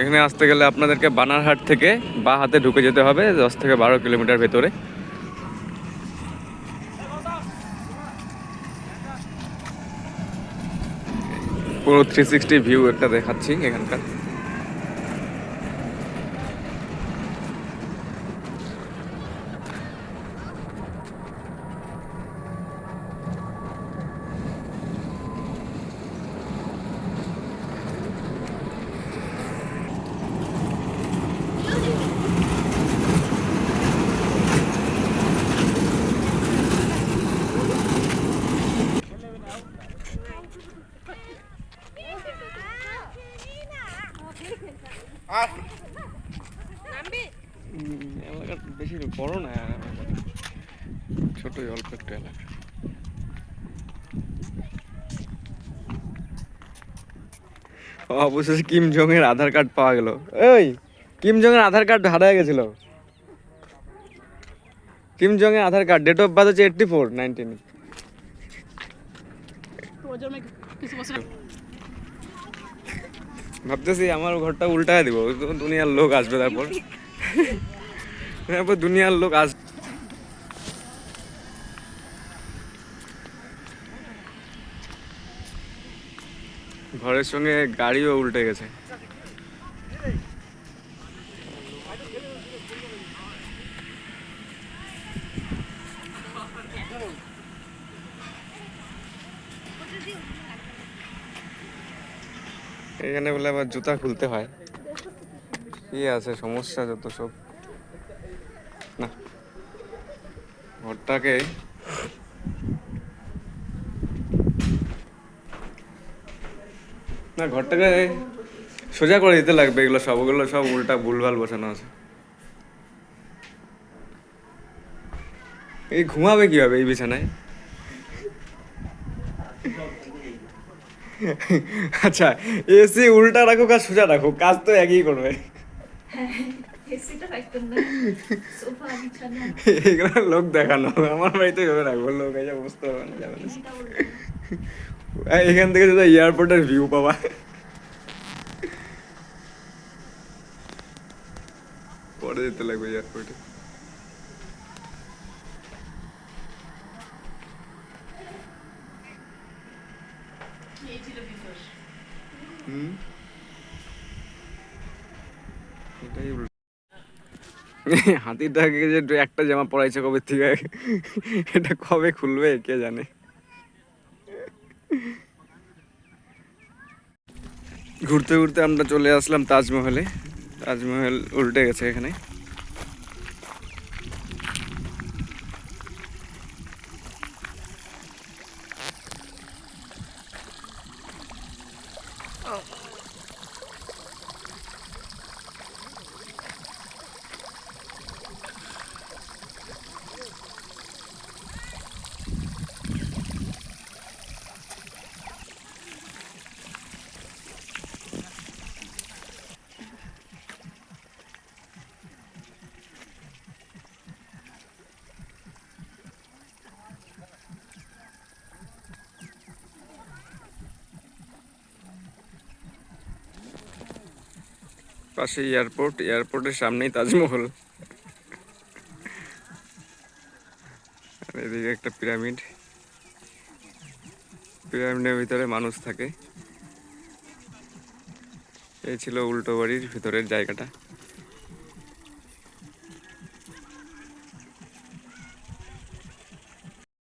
এখানে আসতে গেলে আপনাদেরকে বানারহাট থেকে বা হাতে ঢুকে যেতে হবে দশ থেকে বারো কিলোমিটার ভেতরে। পুরো থ্রি সিক্সটি ভিউ একটা দেখাচ্ছি এখানকার। এলাকা বেশি বড় না ছোটই অল্প একটু এলাকা। অবশেষে কিম জং এর আধার কার্ড পাওয়া গেল। এই কিম জং এর আধার কার্ড হারিয়ে গেছিল। কিম জং এর Aadhaar card date of birth হচ্ছে এইটটি ফোর নাইনটিন ভাবতেছি আমার ঘরটা উল্টায় দিব, দুনিয়ার লোক আসবে তারপর। তারপর দুনিয়ার লোক আস ঘরের সঙ্গে গাড়িও উল্টে গেছে। এখানে বলে আবার জুতা খুলতে হয়। কি আছে, সমস্যা যত সব। না। ঘরটাকে না, ঘরটাকে সোজা করে দিতে লাগবে। এগুলো সব, ওগুলো সব উল্টা ভুলভাল বসানো আছে। এই ঘুমাবে কীভাবে এই বিছানায়? আচ্ছা এসি উল্টা রাখুক আর সোজা রাখুক কাজ তো একই করবে। বিছানা। এগুলো লোক দেখানো আমার বাড়িতে এভাবে রাখব লোক এসে বুঝতে পারবে না যাবে এখান থেকে যদি এয়ারপোর্টের ভিউ পাবা। পরে যেতে লাগবে এয়ারপোর্টে। হুম এটাই হাতিটাকে যে একটু জামা পরাইছে কবে থেকে? এটা কবে খুলবে? কে জানে? ঘুরতে ঘুরতে আমরা চলে আসলাম তাজমহলে। তাজমহল উল্টে গেছে এখানে। পাশে এয়ারপোর্ট এয়ারপোর্টের সামনেই তাজমহল। আর এদিকে একটা পিরামিড পিরামিডের ভিতরে মানুষ থাকে। এই ছিল উল্টো বাড়ির ভিতরের জায়গাটা।